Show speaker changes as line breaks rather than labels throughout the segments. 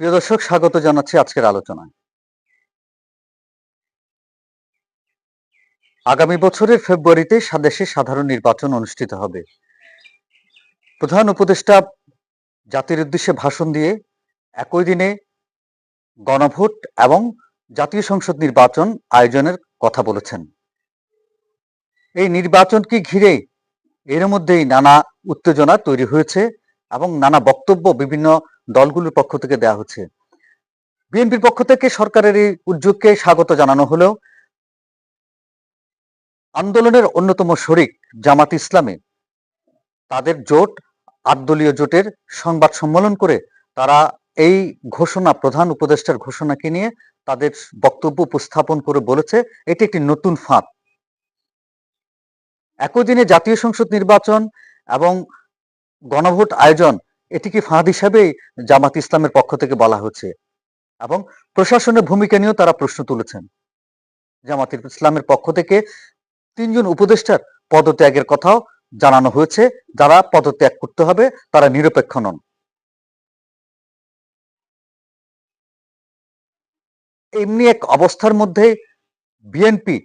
প্রিয় দর্শক, স্বাগত জানাচ্ছি আজকের আলোচনায়। আগামী বছরের ফেব্রুয়ারিতে দেশে সাধারণ নির্বাচন অনুষ্ঠিত হবে। প্রধান উপদেষ্টা জাতির উদ্দেশ্যে ভাষণ দিয়ে একই দিনে গণভোট এবং জাতীয় সংসদ নির্বাচন আয়োজনের কথা বলেছেন। এই নির্বাচনকে ঘিরে এর মধ্যেই নানা উত্তেজনা তৈরি হয়েছে। এবং নানা বক্তব্য বিভিন্ন দলগুলোর পক্ষ থেকে দেওয়া হচ্ছে। বিএনপির পক্ষ থেকে সরকারের এই উদ্যোগকে স্বাগত জানানো হলেও আন্দোলনের অন্যতম শরিক জামাত ইসলামী তাদের জোট, আটদলীয় জোটের সংবাদ সম্মেলন করে তারা এই ঘোষণা, প্রধান উপদেষ্টার ঘোষণাকে নিয়ে তাদের বক্তব্য উপস্থাপন করে বলেছে, এটি একটি নতুন ফাঁদ। একই দিনে জাতীয় সংসদ নির্বাচন এবং গণভোট আয়োজন এটিকে ফাঁদ হিসাবে জামাত ইসলামের পক্ষ থেকে বলা হচ্ছে? এবং প্রশাসনের ভূমিকা নিয়েও তারা প্রশ্ন তুলেছেন। জামাত ইসলামের পক্ষ থেকে তিনজন উপদেষ্টার পদত্যাগের কথাও জানানো হয়েছে। যারা পদত্যাগ করতে হবে, তারা নিরপেক্ষ নন। এমনি এক অবস্থার মধ্যে বিএনপি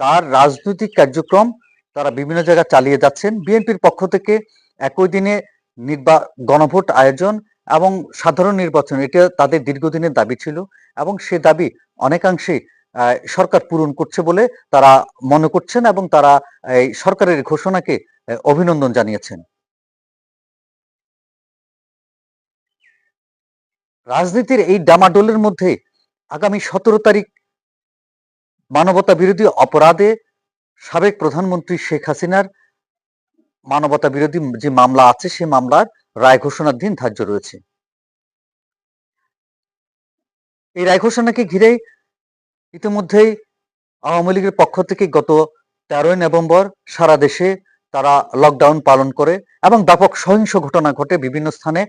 তার রাজনৈতিক কার্যক্রম, তারা বিভিন্ন জায়গায় চালিয়ে যাচ্ছেন। বিএনপির পক্ষ থেকে একই দিনে নির্বা, গণভোট আয়োজন এবং সাধারণ নির্বাচন, এটা তাদের দীর্ঘদিনের দাবি ছিল এবং সে দাবি অনেকাংশে সরকার পূরণ করছে বলে তারা মনে করছেন এবং তারা এই সরকারের ঘোষণাকে অভিনন্দন জানিয়েছেন। রাজনীতির এই ডামাডোলের মধ্যে আগামী সতেরো তারিখ মানবতা বিরোধী অপরাধে সাবেক প্রধানমন্ত্রী শেখ হাসিনার মানবতা বিরোধী যে মামলা আছে সে মামলার রায় ঘোষণার দিন ধার্য রয়েছে। এই রায় ঘোষণাকে ঘিরে ইতিমধ্যেই আওয়ামী লীগের পক্ষ থেকে গত তেরোই নভেম্বর সারা দেশে তারা লকডাউন পালন করে এবং ব্যাপক সহিংস ঘটনা ঘটে। বিভিন্ন স্থানে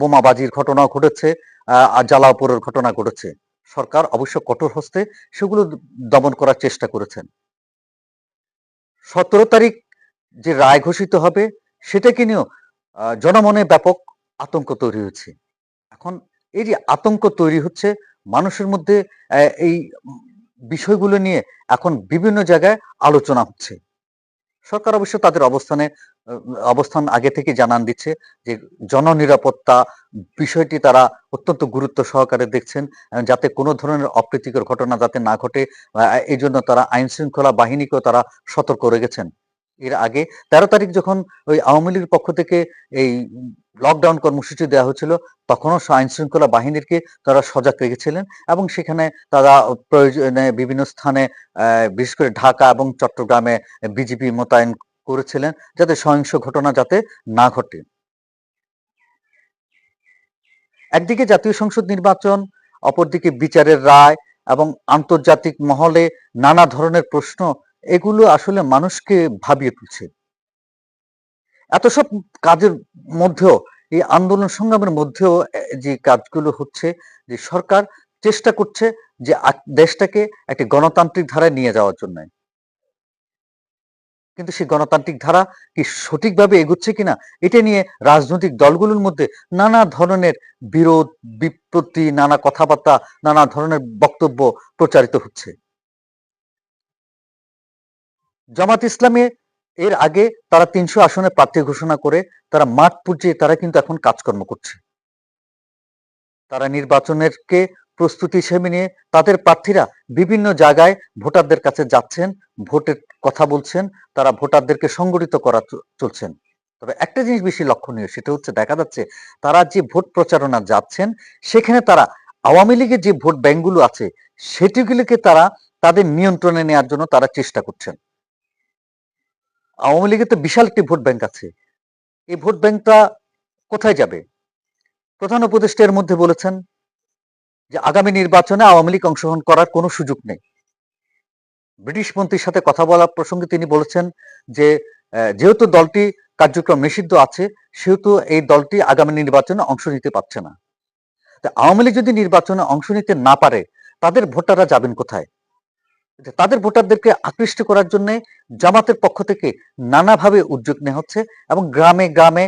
বোমাবাজির ঘটনা ঘটেছে জ্বালাওপুরের ঘটনা ঘটেছে। সরকার অবশ্য কঠোর হস্তে সেগুলো দমন করার চেষ্টা করেছেন। সতেরো তারিখ যে রায় ঘোষিত হবে, সেটাকে নিয়েও জনমনে ব্যাপক আতঙ্ক তৈরি হয়েছে এখন এই যে আতঙ্ক তৈরি হচ্ছে, মানুষের মধ্যে এই বিষয়গুলো নিয়ে এখন বিভিন্ন জায়গায় আলোচনা হচ্ছে। সরকার অবশ্য তাদের অবস্থানে অবস্থান আগে থেকে জানান দিচ্ছে যে জননিরাপত্তা বিষয়টি তারা অত্যন্ত গুরুত্ব সহকারে দেখছেন যাতে কোনো ধরনের অপ্রীতিকর ঘটনা যাতে না ঘটে এই জন্য তারা আইন শৃঙ্খলা বাহিনীকেও তারা সতর্ক রেখেছেন। এর আগে তেরো তারিখ যখন ওই আওয়ামী লীগের পক্ষ থেকে এই লকডাউন কর্মসূচি দেওয়া হয়েছিল, তখনও আইন শৃঙ্খলা বাহিনীকে তারা সজাগ রেখেছিলেন এবং সেখানে তারা প্রয়োজনে বিভিন্ন স্থানে বিশেষ করে ঢাকা এবং চট্টগ্রামে বিজেপি মোতায়েন করেছিলেন যাতে সহিংস ঘটনা যাতে না ঘটে। একদিকে জাতীয় সংসদ নির্বাচন, অপরদিকে বিচারের রায় এবং আন্তর্জাতিক মহলে নানা ধরনের প্রশ্ন এগুলো আসলে মানুষকে ভাবিয়ে তুলছে। এত সব কাজের মধ্যেও, এই আন্দোলন সংগ্রামের মধ্যেও যে কাজগুলো হচ্ছে, যে সরকার চেষ্টা করছে যে দেশটাকে একটি গণতান্ত্রিক ধারায় নিয়ে যাওয়ার জন্য। কিন্তু সেই গণতান্ত্রিক ধারা কি সঠিকভাবে এগুচ্ছে কিনা, এটা নিয়ে রাজনৈতিক দলগুলোর মধ্যে নানা ধরনের বিরোধ বিপত্তি নানা কথাবার্তা, নানা ধরনের বক্তব্য প্রচারিত হচ্ছে। জামাত ইসলামে এর আগে তারা তিনশো আসনে প্রার্থী ঘোষণা করে তারা মাঠ পর্যায়ে তারা কিন্তু এখন কাজকর্ম করছে। তারা নির্বাচনের কে প্রস্তুতি হিসেবে নিয়ে তাদের প্রার্থীরা বিভিন্ন জায়গায় ভোটারদের কাছে যাচ্ছেন, ভোটের কথা বলছেন, তারা ভোটারদেরকে সংগঠিত করা চলছেন। তবে একটা জিনিস বেশি লক্ষণীয়, সেটা হচ্ছে দেখা যাচ্ছে তারা যে ভোট প্রচারণা যাচ্ছেন, সেখানে তারা আওয়ামী লীগের যে ভোট ব্যাংকগুলো আছে, সেটিগুলিকে তারা তাদের নিয়ন্ত্রণে নেওয়ার জন্য তারা চেষ্টা করছেন। আওয়ামী লীগের তো বিশাল একটি ভোট ব্যাংক আছে। এই ভোট ব্যাংকটা কোথায় যাবে? প্রধান উপদেষ্টার মধ্যে বলেছেন যে আগামী নির্বাচনে আওয়ামী লীগ অংশগ্রহণ করার কোনো সুযোগ নেই। ব্রিটিশ মন্ত্রীর সাথে কথা বলার প্রসঙ্গে তিনি বলেছেন যে যেহেতু দলটি কার্যক্রম নিষিদ্ধ আছে, সেহেতু এই দলটি আগামী নির্বাচনে অংশ নিতে পারছে না। আওয়ামী লীগ যদি নির্বাচনে অংশ নিতে না পারে, তাদের ভোটাররা যাবেন কোথায়? তাদের ভোটারদেরকে আকৃষ্ট করার জন্য জামাতের পক্ষ থেকে নানাভাবে উদ্যোগ নেওয়া হচ্ছে এবং গ্রামে গ্রামে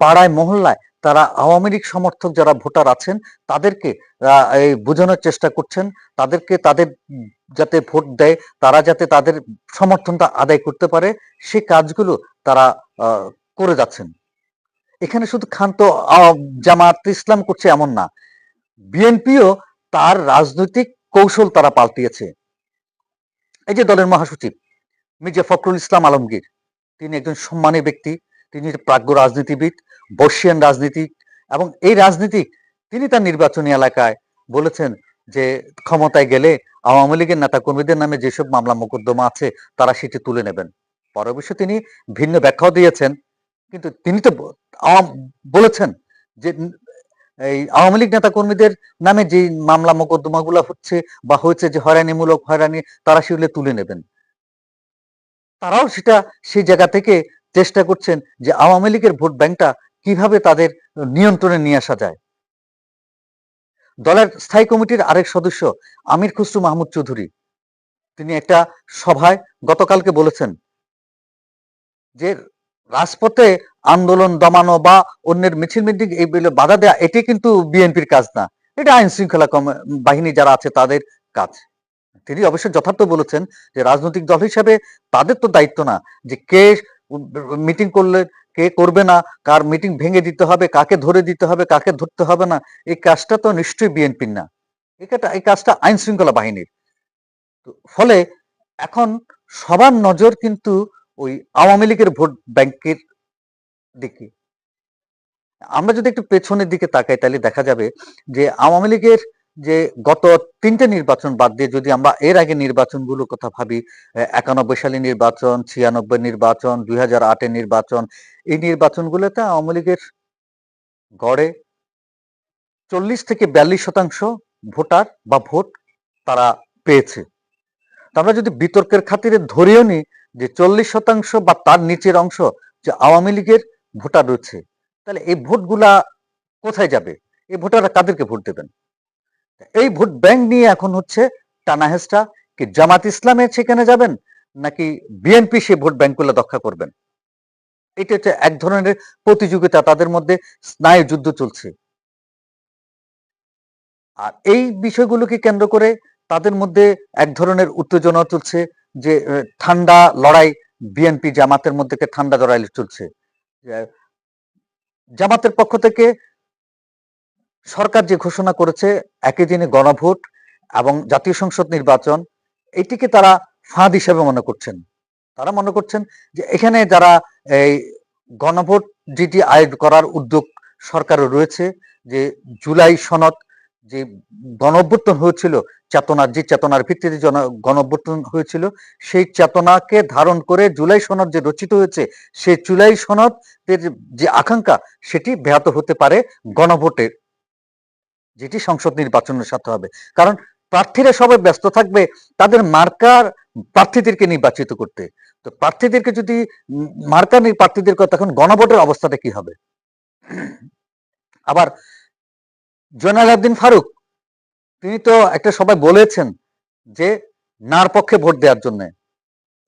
পাড়ায় মহল্লায় তারা আওয়ামী লীগ সমর্থক যারা ভোটার আছেন তাদেরকে বোঝানোর চেষ্টা করছেন। তাদেরকে তাদের যাতে ভোট দেয় তারা যাতে তাদের সমর্থনটা আদায় করতে পারে সে কাজগুলো তারা করে যাচ্ছেন। এখানে শুধু আহ, জামাত ইসলাম করছে এমন না। বিএনপিও তার রাজনৈতিক কৌশল তারা পাল্টিয়েছে। এই যে দলের মহাসচিব মির্জা ফখরুল ইসলাম আলমগীর, তিনি একজন সম্মানী ব্যক্তি, তিনি প্রাজ্ঞ রাজনীতিবিদ, বর্ষিয়ান রাজনীতিক এবং এই রাজনীতিক তিনি তার নির্বাচনী এলাকায় বলেছেন যে ক্ষমতায় গেলে আওয়ামী লীগের নেতা কর্মীদের নামে যেসব মামলা মোকদ্দমা আছে, তারা সেটি তুলে নেবেন। পরে অবশ্য তিনি ভিন্ন ব্যাখ্যাও দিয়েছেন, কিন্তু তিনি তো বলেছেন যে এই আওয়ামী লীগ নেতা কর্মীদের নামে যে মামলা মোকদ্দমাগুলো হচ্ছে বা হয়েছে যে হয়রানিমূলক হয়রানি, তারা সেগুলো তুলে নেবেন। তারাও সেটা সেই জায়গা থেকে চেষ্টা করছেন যে আওয়ামী লীগের ভোট ব্যাংকটা কীভাবে তাদের নিয়ন্ত্রণে নিয়ে আসা যায়। দলের স্থায়ী কমিটির আরেক সদস্য আমির খুসরু মাহমুদ চৌধুরী, তিনি একটা সভায় গতকালকে বলেছেন যে রাজপথে আন্দোলন দমানো বা অন্যের মিছিল মিটিং এই বাধা দেওয়া এটি কিন্তু বিএনপির কাজ না। এটা আইন শৃঙ্খলা বাহিনী যারা আছে তাদের কাজ। তিনি অবশ্য যথার্থ বলেছেন যে রাজনৈতিক দল হিসেবে তাদের তো দায়িত্ব না যে কে মিটিং করলে কে করবে না, কার মিটিং ভেঙে দিতে হবে, কাকে ধরে দিতে হবে, কাকে ধরতে হবে না, এই কাজটা তো নিশ্চয়ই বিএনপির না। এটা এই কাজটা আইন শৃঙ্খলা বাহিনীর। ফলে এখন সবার নজর কিন্তু ওই আওয়ামী লীগের ভোট ব্যাংকের দিকে। আমরা যদি একটু পেছনের দিকে তাকাই, তাহলে দেখা যাবে যে আওয়ামী লীগের যে গত তিনটে নির্বাচন বাদ দিয়ে যদি আমরা এর আগে নির্বাচনগুলোর কথা ভাবি একানব্বই সালে নির্বাচন, ছিয়ানব্বই নির্বাচন, দুই হাজার আটের নির্বাচন, এই নির্বাচনগুলোতে আওয়ামী লীগের গড়ে চল্লিশ থেকে বিয়াল্লিশ শতাংশ ভোটার বা ভোট তারা পেয়েছে। আমরা যদি বিতর্কের খাতিরে ধরেও নিই যে চল্লিশ শতাংশ বা তার নিচের অংশ যে আওয়ামী লীগের ভোটার রয়েছে, তাহলে এই ভোটগুলা কোথায় যাবে? এই ভোটাররা কাদেরকে ভোট দেবেন? এই ভোট ব্যাংক নিয়ে এখন হচ্ছে টানাহেসটা কি জামাত ইসলামের সেখানে যাবেন, নাকি বিএনপি সেই ভোট ব্যাংকগুলো রক্ষা করবেন? এটা হচ্ছে এক ধরনের প্রতিযোগিতা তাদের মধ্যে স্নায়ু যুদ্ধ চলছে। আর এই বিষয়গুলোকে কেন্দ্র করে তাদের মধ্যে এক ধরনের উত্তেজনা চলছে। যে ঠান্ডা লড়াই বিএনপি জামাতের মধ্যে ঠান্ডা লড়াই চলছে। জামাতের পক্ষ থেকে সরকার যে ঘোষণা করেছে, একই দিনে গণভোট এবং জাতীয় সংসদ নির্বাচন, এটিকে তারা ফাঁদ হিসেবে মনে করছেন। তারা মনে করছেন যে, এখানে যারা এই গণভোট যেটি আয়োগ করার উদ্যোগ সরকারও রয়েছে, যে জুলাই সনদ যে গণঅভ্যুত্থান হয়েছিল, চেতনার যে চেতনার ভিত্তিতে জন হয়েছিল, সেই চেতনাকে ধারণ করে জুলাই সনদ যে রচিত হয়েছে, সেই জুলাই সনদের যে আকাঙ্ক্ষা, সেটি ব্যাহত হতে পারে গণভোটের যেটি সংসদ নির্বাচনের সাথে হবে। কারণ প্রার্থীরা সবাই ব্যস্ত থাকবে, তাদের মার্কার প্রার্থীদেরকে নির্বাচিত করতে। তো প্রার্থীদেরকে যদি মার্কার প্রার্থীদের তখন গণভোটের অবস্থাটা কি হবে? আবার জয়নাল আবদিন ফারুক, তিনি তো একটা সবাই বলেছেন যে নার পক্ষে ভোট দেওয়ার জন্য।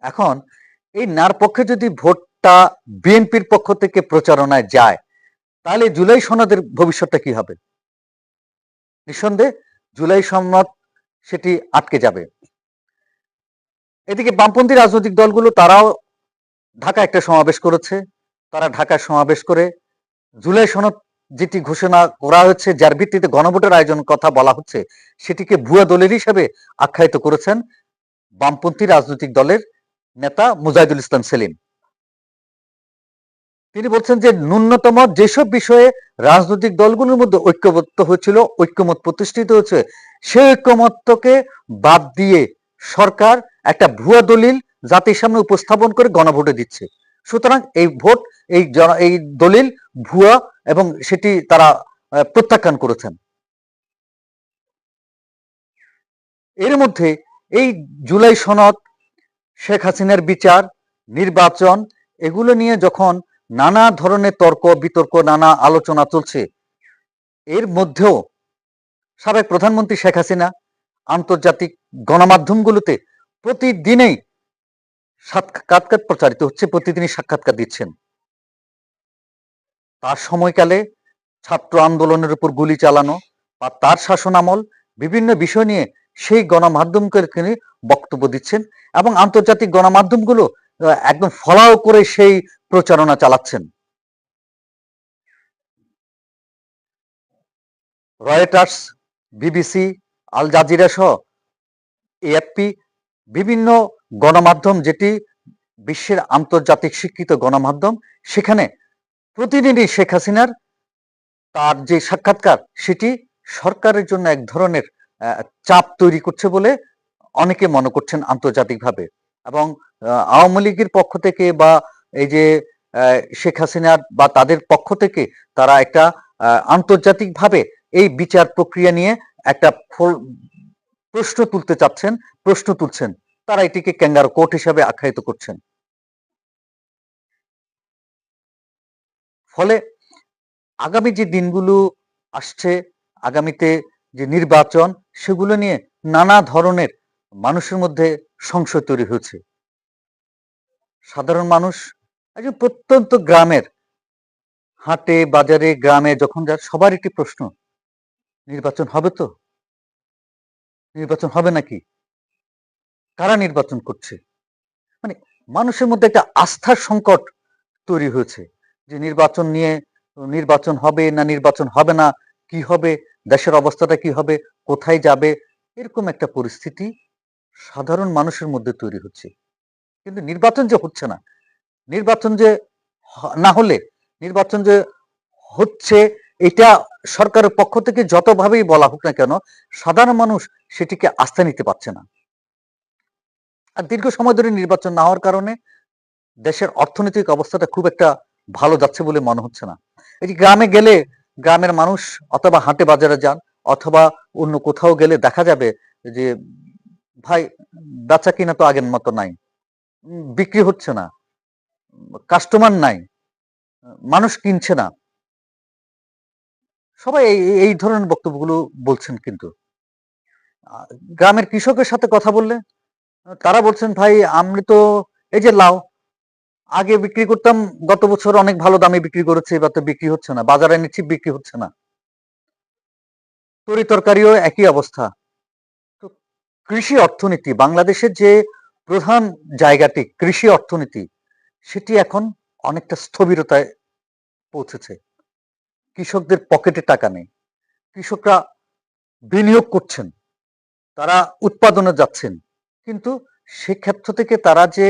এখন এই নার পক্ষে যদি ভোটটা বিএনপির পক্ষ থেকে প্রচারণায় যায়, তাহলে জুলাই সনদের ভবিষ্যৎটা কি হবে? নিঃসন্দেহে জুলাই সনদ সেটি আটকে যাবে। এদিকে বামপন্থী রাজনৈতিক দলগুলো তারাও ঢাকা একটা সমাবেশ করেছে। তারা ঢাকায় সমাবেশ করে জুলাই সনদ যেটি ঘোষণা করা হচ্ছে, যার ভিত্তিতে গণভোটের আয়োজন কথা বলা হচ্ছে, সেটিকে ভুয়া দলের হিসেবে আখ্যায়িত করেছেন বামপন্থী রাজনৈতিক দলের নেতা মুজাহিদুল ইসলাম সেলিম। তিনি বলছেন যে, ন্যূনতম যেসব বিষয়ে রাজনৈতিক দলগুলোর মধ্যে ঐক্যবদ্ধ হয়েছিল, ঐক্যমত প্রতিষ্ঠিত হয়েছে সেই ঐক্যমতকে বাদ দিয়ে সরকার একটা ভুয়া দলিল জাতির সামনে উপস্থাপন করে গণভোটে দিচ্ছে। সুতরাং এই ভোট, এই এই দলিল ভুয়া এবং সেটি তারা প্রত্যাখ্যান করেছেন। এর মধ্যে এই জুলাই সনদ, শেখ হাসিনার বিচার, নির্বাচন, এগুলো নিয়ে যখন নানা ধরনের তর্ক, বিতর্ক, নানা আলোচনা চলছে, এর মধ্যেও সাবেক প্রধানমন্ত্রী শেখ হাসিনা আন্তর্জাতিক গণমাধ্যমগুলোতে প্রতিদিনেই সাক্ষাৎকার প্রচারিত হচ্ছে, প্রতিদিনই সাক্ষাৎকার দিচ্ছেন। তার সময়কালে ছাত্র আন্দোলনের উপর গুলি চালানো বা তার শাসনামল বিভিন্ন বিষয় নিয়ে সেই গণমাধ্যমকে তিনি বক্তব্য দিচ্ছেন এবং আন্তর্জাতিক গণমাধ্যমগুলো একদম ফলাও করে সেই প্রচারণা চালাচ্ছেন। রয়টার্স, বিবিসি, আল জাজিরা সহ এএফপি বিভিন্ন গণমাধ্যম যেটি বিশ্বের আন্তর্জাতিক শিক্ষিত গণমাধ্যম, সেখানে প্রতিদিনই শেখ হাসিনার তার যে সাক্ষাৎকার, সেটি সরকারের জন্য এক ধরনের চাপ তৈরি করছে বলে অনেকে মনে করছেন আন্তর্জাতিকভাবে এবং আওয়ামী লীগের পক্ষ থেকে বা এই যে শেখ হাসিনার বা তাদের পক্ষ থেকে তারা একটা আন্তর্জাতিকভাবে এই বিচার প্রক্রিয়া নিয়ে একটা প্রশ্ন তুলতে চাচ্ছেন, প্রশ্ন তুলছেন। তারা এটিকে ক্যাঙ্গার কোর্ট হিসাবে আখ্যায়িত করছেন। ফলে আগামী যে দিনগুলো আসছে, আগামীতে যে নির্বাচন, সেগুলো নিয়ে নানা ধরনের মানুষের মধ্যে সংশয় তৈরি হয়েছে। সাধারণ মানুষ, একজন প্রত্যন্ত গ্রামের হাটে, বাজারে, গ্রামে যখন যা সবার একটি প্রশ্ন, নির্বাচন হবে তো? নির্বাচন হবে নাকি? কারা নির্বাচন করছে? মানে মানুষের মধ্যে একটা আস্থার সংকট তৈরি হয়েছে। যে নির্বাচন নিয়ে নির্বাচন হবে না, নির্বাচন হবে না, কি হবে, দেশের অবস্থাটা কি হবে, কোথায় যাবে, এরকম একটা পরিস্থিতি সাধারণ মানুষের মধ্যে তৈরি হচ্ছে। কিন্তু নির্বাচন যে হচ্ছে না, নির্বাচন যে না হলে, নির্বাচন যে হচ্ছে, এটা সরকারের পক্ষ থেকে যতভাবেই বলা হোক না কেন, সাধারণ মানুষ সেটিকে আস্থা নিতে পারছে না। আর দীর্ঘ সময় ধরে নির্বাচন না হওয়ার কারণে দেশের অর্থনৈতিক অবস্থাটা খুব একটা ভালো যাচ্ছে বলে মনে হচ্ছে না। এই গ্রামে গেলে গ্রামের মানুষ অথবা হাটে বাজারে যান, অথবা অন্য কোথাও গেলে দেখা যাবে যে, ভাই, বেচা কিনা তো আগের মতো নাই। বিক্রি হচ্ছে না। কাস্টমার নাই। মানুষ কিনছে না। সবাই এই এই ধরনের বক্তব্যগুলো বলছেন কিন্তু। গ্রামের কৃষকের সাথে কথা বললে, তারা বলছেন, ভাই আমি তো এই যে লাউ আগে বিক্রি করতাম, গত বছর অনেক ভালো দামে বিক্রি করেছে, এবার তো বিক্রি হচ্ছে না, বাজারে নিচ্ছি, বিক্রি হচ্ছে না। তরি তরকারিও একই অবস্থা। তো কৃষি অর্থনীতি, বাংলাদেশের যে প্রধান জায়গাটি কৃষি অর্থনীতি, সেটি এখন অনেকটা স্থবিরতায় পৌঁছেছে। কৃষকদের পকেটে টাকা নেই। কৃষকরা বিনিয়োগ করছেন, তারা উৎপাদনে যাচ্ছেন। কিন্তু সেক্ষেত্র থেকে তারা যে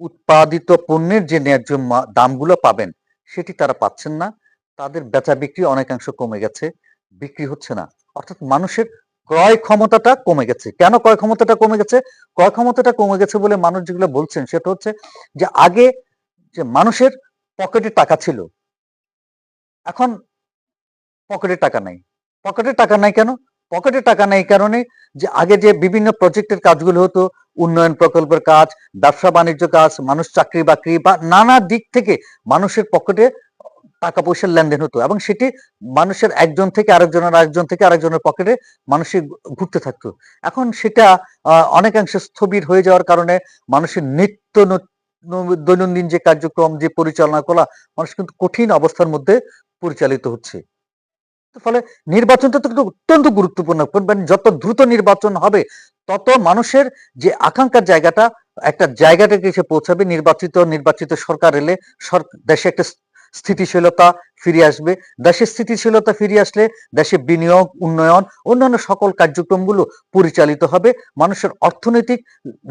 উৎপাদিত পণ্যের যে ন্যায্য দামগুলো পাবেন, সেটি তারা পাচ্ছেন না। তাদের বেচা বিক্রি অনেকাংশ কমে গেছে, বিক্রি হচ্ছে না। অর্থাৎ মানুষের ক্রয় ক্ষমতাটা কমে গেছে। কেন ক্রয় ক্ষমতাটা কমে গেছে? ক্রয় ক্ষমতাটা কমে গেছে বলে মানুষ যেগুলো বলছেন, সেটা হচ্ছে যে আগে যে মানুষের পকেটে টাকা ছিল, এখন পকেটে টাকা নাই। পকেটে টাকা নাই কেন? পকেটে টাকা নাই কারণে যে আগে যে বিভিন্ন প্রজেক্টের কাজগুলো হতো উন্নয়ন প্রকল্পের কাজ, ব্যবসা বাণিজ্য কাজ, মানুষ চাকরি বাকরি বা নানা দিক থেকে মানুষের পকেটে টাকা পয়সার লেনদেন হতো এবং সেটি মানুষের একজন থেকে আরেকজনের, আরেকজন থেকে আরেকজনের পকেটে মানুষের ঘুরতে থাকতো। এখন সেটা অনেকাংশে স্থবির হয়ে যাওয়ার কারণে মানুষের নিত্য দৈনন্দিন যে কার্যক্রম, যে পরিচালনা করা মানুষ কিন্তু কঠিন অবস্থার মধ্যে পরিচালিত হচ্ছে। ফলে নির্বাচনটা তো কিন্তু অত্যন্ত গুরুত্বপূর্ণ। যত দ্রুত নির্বাচন হবে তত মানুষের যে আকাঙ্ক্ষার জায়গাটা, একটা জায়গাটাকে এসে পৌঁছাবে, নির্বাচিত নির্বাচিত সরকার এলে দেশে একটা স্থিতিশীলতা ফিরে আসবে। দেশের স্থিতিশীলতা ফিরে আসলে দেশে বিনিয়োগ, উন্নয়ন, অন্যান্য সকল কার্যক্রমগুলো পরিচালিত হবে। মানুষের অর্থনৈতিক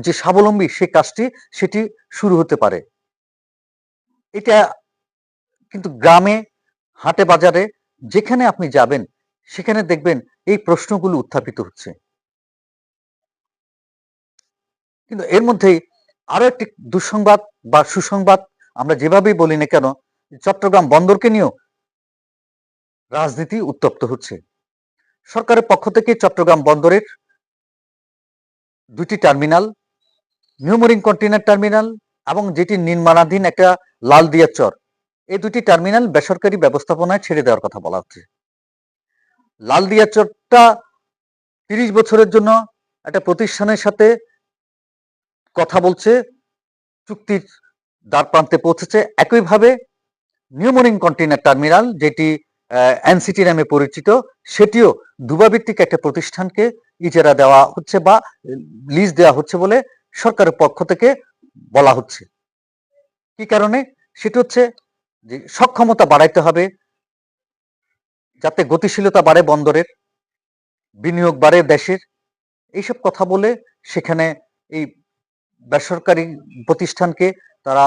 যে স্বাবলম্বী সে কাজটি, সেটি শুরু হতে পারে। এটা কিন্তু গ্রামে, হাটে, বাজারে যেখানে আপনি যাবেন, সেখানে দেখবেন এই প্রশ্নগুলো উত্থাপিত হচ্ছে। কিন্তু এর মধ্যে আরও একটি দুঃসংবাদ বা সুসংবাদ আমরা যেভাবেই বলি না কেন, চট্টগ্রাম বন্দরকে নিয়েও রাজনীতি উত্তপ্ত হচ্ছে। সরকারের পক্ষ থেকে চট্টগ্রাম বন্দরের দুটি টার্মিনাল নিউমোরিং কন্টেনার টার্মিনাল এবং যেটি নির্মাণাধীন একটা লাল লালদিয়া চর, এই দুটি টার্মিনাল বেসরকারি ব্যবস্থাপনায় ছেড়ে দেওয়ার কথা বলা হচ্ছে। লালদিয়া চরটা তিরিশ বছরের জন্য একটা প্রতিষ্ঠানের সাথে কথা বলছে, চুক্তির দ্বার প্রান্তে পৌঁছেছে। একইভাবে নিউমোরিং কন্টেনার টার্মিনাল, যেটি এনসিটি নামে পরিচিত, সেটিও দুবাভিত্তিক একটা প্রতিষ্ঠানকে ইজারা দেওয়া হচ্ছে বা লিজ দেওয়া হচ্ছে বলে সরকারের পক্ষ থেকে বলা হচ্ছে। কি কারণে? সেটা হচ্ছে যে সক্ষমতা বাড়াইতে হবে, যাতে গতিশীলতা বাড়ে বন্দরের, বিনিয়োগ বাড়ে দেশের। এইসব কথা বলে সেখানে এই বেসরকারি প্রতিষ্ঠানকে তারা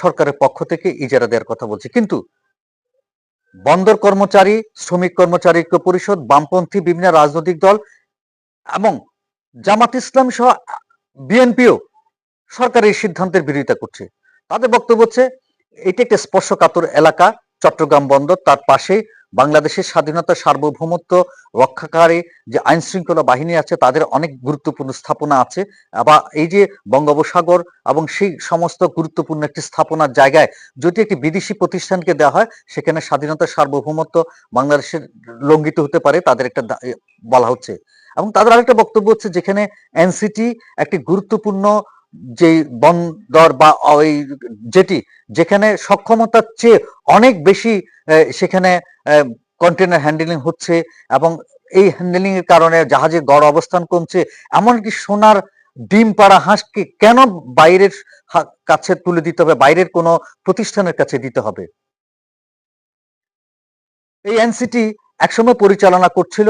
সরকারের পক্ষ থেকে ইজারা দেওয়ার কথা বলছে। কিন্তু বন্দর কর্মচারী, শ্রমিক কর্মচারী ঐক্য পরিষদ, বামপন্থী বিভিন্ন রাজনৈতিক দল এবং জামাত ইসলাম সহ বিএনপিও সরকারের সিদ্ধান্তের বিরোধিতা করছে। তাদের বক্তব্য হচ্ছে, এটি একটা স্পর্শকাতর এলাকা, চট্টগ্রাম বন্দর, তার পাশে বাংলাদেশের স্বাধীনতা সার্বভৌমত্ব রক্ষাকারী যে আইন শৃঙ্খলা বাহিনী আছে, তাদের অনেক গুরুত্বপূর্ণ স্থাপনা আছে। আবার এই যে বঙ্গোপসাগর এবং সেই সমস্ত গুরুত্বপূর্ণ একটি স্থাপনার জায়গায় যদি একটি বিদেশি প্রতিষ্ঠানকে দেওয়া হয়, সেখানে স্বাধীনতা সার্বভৌমত্ব বাংলাদেশের লঙ্ঘিত হতে পারে, তাদের একটা বলা হচ্ছে। এবং তাদের আরেকটা বক্তব্য হচ্ছে যেখানে এনসিটি একটি গুরুত্বপূর্ণ যে বন্দর বা ওই যেটি যেখানে সক্ষমতার চেয়ে অনেক বেশি সেখানে কন্টেনার হ্যান্ডেলিং হচ্ছে এবং এই হ্যান্ডেলিং এর কারণে জাহাজের গড় অবস্থান কমছে। এমনকি সোনার ডিম পাড়া হাঁসকে কেন বাইরের কাছে তুলে দিতে হবে? বাইরের কোনো প্রতিষ্ঠানের কাছে দিতে হবে? এই এনসিটি একসময় পরিচালনা করছিল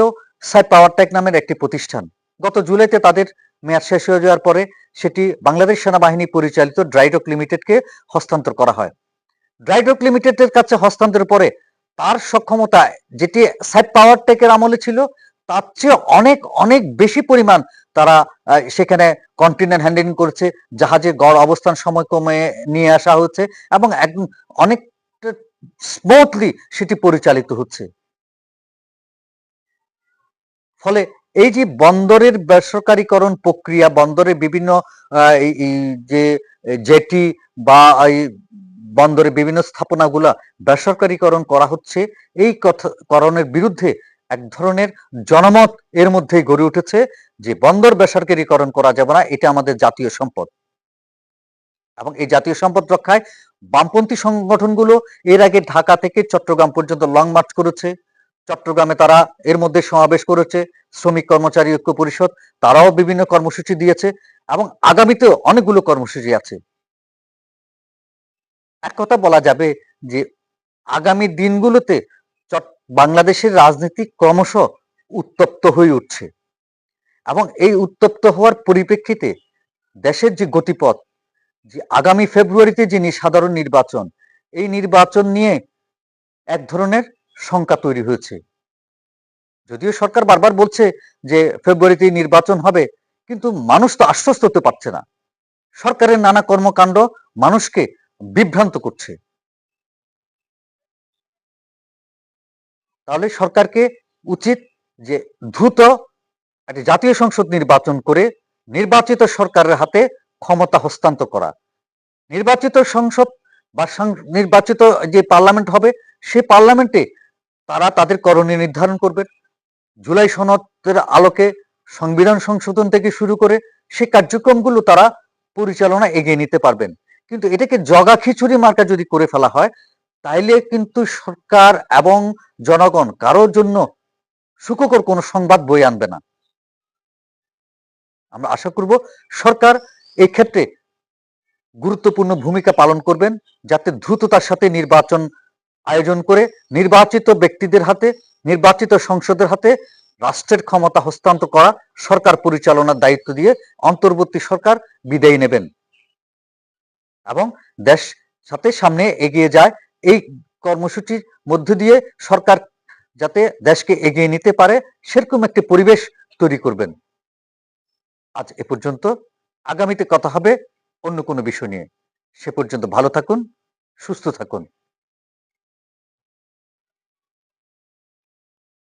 সাই পাওয়ার টেক নামের একটি প্রতিষ্ঠান। গত জুলাইতে তাদের মেয়াদ শেষ হয়ে যাওয়ার পরে সেটি বাংলাদেশ সেনাবাহিনী পরিচালিত ড্রাইডক লিমিটেডকে হস্তান্তর করা হয়। ড্রাইডক লিমিটেডের কাছে হস্তান্তরের পরে তার সক্ষমতা যেটি সাইড পাওয়ার টেকের আমলে ছিল, তার চেয়ে অনেক অনেক বেশি পরিমাণ তারা সেখানে কন্টিনেন্ট হ্যান্ডেলিং করেছে, জাহাজে গড় অবস্থান সময় কমে নিয়ে আসা হচ্ছে এবং একদম অনেক স্মুথলি সেটি পরিচালিত হচ্ছে। ফলে এই যে বন্দরের বেসরকারীকরণ প্রক্রিয়া বন্দরের বিভিন্ন যে জেটি বা বন্দরের বিভিন্ন স্থাপনাগুলা বেসরকারীকরণ করা হচ্ছে, এই করণের বিরুদ্ধে এক ধরনের জনমত এর মধ্যে গড়ে উঠেছে যে বন্দর বেসরকারীকরণ করা যাবে না, এটা আমাদের জাতীয় সম্পদ। এবং এই জাতীয় সম্পদ রক্ষায় বামপন্থী সংগঠনগুলো এর আগে ঢাকা থেকে চট্টগ্রাম পর্যন্ত লং মার্চ করেছে। চট্টগ্রামে তারা এর মধ্যে সমাবেশ করেছে। শ্রমিক কর্মচারী ঐক্য পরিষদ, তারাও বিভিন্ন কর্মসূচি দিয়েছে এবং আগামীতেও অনেকগুলো কর্মসূচি আছে। এক কথা বলা যাবে যে আগামী দিনগুলোতে বাংলাদেশের রাজনীতি ক্রমশ উত্তপ্ত হয়ে উঠছে এবং এই উত্তপ্ত হওয়ার পরিপ্রেক্ষিতে দেশের যে গতিপথ, যে আগামী ফেব্রুয়ারিতে যিনি সাধারণ নির্বাচন, এই নির্বাচন নিয়ে এক ধরনের শঙ্কা তৈরি হয়েছে। যদিও সরকার বারবার বলছে যে ফেব্রুয়ারিতে নির্বাচন হবে, কিন্তু মানুষ তো আশ্বস্ত হতে পারছে না। সরকারের নানা কর্মকাণ্ড মানুষকে বিভ্রান্ত করছে। তাহলে সরকারকে উচিত যে দ্রুত একটি জাতীয় সংসদ নির্বাচন করে নির্বাচিত সরকারের হাতে ক্ষমতা হস্তান্তর করা। নির্বাচিত সংসদ বা নির্বাচিত যে পার্লামেন্ট হবে, সে পার্লামেন্টে তারা তাদের করণীয় নির্ধারণ করবেন জুলাই সনদের আলোকে সংবিধান সংশোধন থেকে শুরু করে সে কার্যক্রমগুলো তারা পরিচালনা এগিয়ে নিতে পারবেন। কিন্তু এটাকে জগা খিচুড়ি মার্কা যদি করে ফেলা হয়, তাইলে কিন্তু সরকার এবং জনগণ কারোর জন্য সুখকর কোনো সংবাদ বই আনবে না। আমরা আশা করব সরকার এই ক্ষেত্রে গুরুত্বপূর্ণ ভূমিকা পালন করবেন, যাতে দ্রুততার সাথে নির্বাচন আয়োজন করে নির্বাচিত ব্যক্তিদের হাতে নির্বাচিত সংসদের হাতে রাষ্ট্রের ক্ষমতা হস্তান্তর করা সরকার পরিচালনার দায়িত্ব দিয়ে অন্তর্বর্তী সরকার বিদায় নেবেন। এবং দেশ সাথে সামনে এগিয়ে যায়, এই কর্মসূচির মধ্য দিয়ে সরকার যাতে দেশকে এগিয়ে নিতে পারে, সেরকম একটি পরিবেশ তৈরি করবেন। আজ এ পর্যন্ত। আগামীতে কথা হবে অন্য কোনো বিষয় নিয়ে। সে পর্যন্ত ভালো থাকুন, সুস্থ থাকুন।